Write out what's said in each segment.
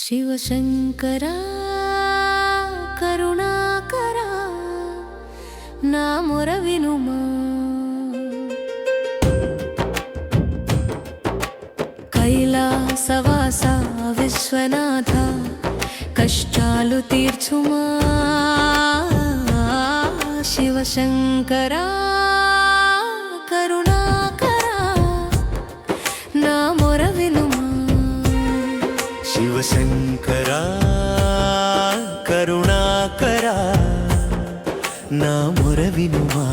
శివశంకరా కరుణాకరా నా మొర వినుమా కైలాసవాస విశ్వనాథ కష్టాలు శంకరా కరుణాకరా నా మురవినుమా.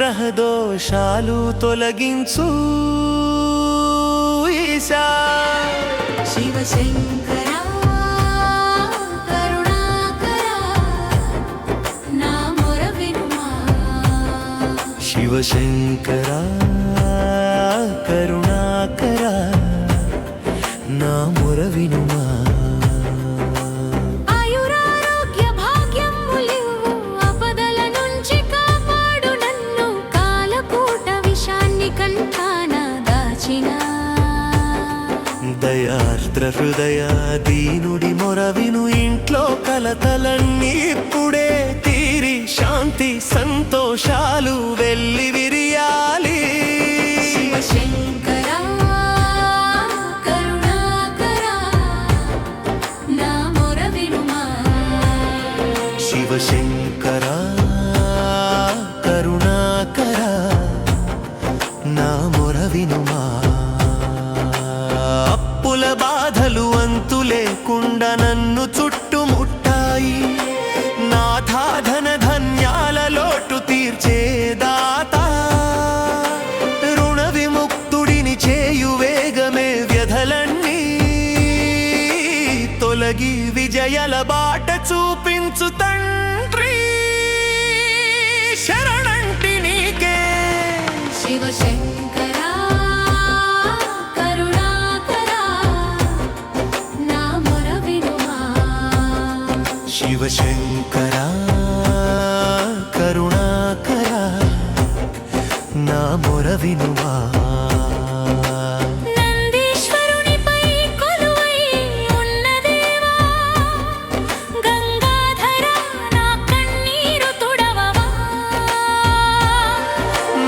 నవగ్రహ దోషాలు తొలగించు ఈశా. శివశంకర శివశంకరా కరుణాకరా నా మురవినుమా. దయార్ద్ర హృదయ దీనుడి మొర విను ఇంట్లో కలతలన్నీ ఇప్పుడే తీరి శాంతి సంతోషాలు వెళ్ళి విరియాలి. శివశంకరా బాధలు అంతు లేకుండా నన్ను చుట్టుముట్టాయి. నాథాధన ధన్యాల లోటు తీర్చేదాత రుణ విముక్తుడిని చేయు వేగమే వ్యధలన్నీ. తొలగి విజయల బాట చూపించు తండ్రి. శరణంటి నీకే. శివశంకర తుడవవా?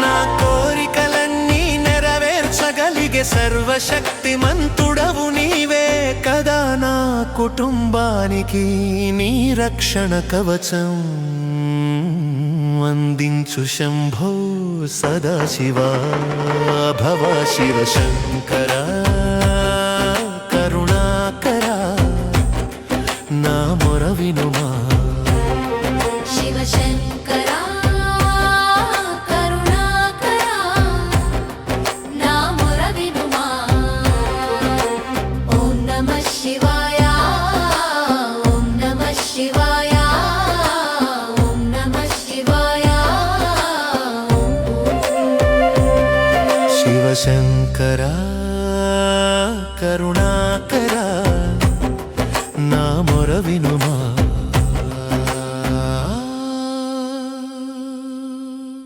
నా కోరికలన్నీ నెరవేర్చగలిగే సర్వశక్తిమంతుడవు నీవే. నా కుటుంబానికి నీ రక్షణ కవచం అందించు శంభో సదాశివా భవ శివ శంకరా. శివశంకరా కరుణాకరా నా మొర వినుమా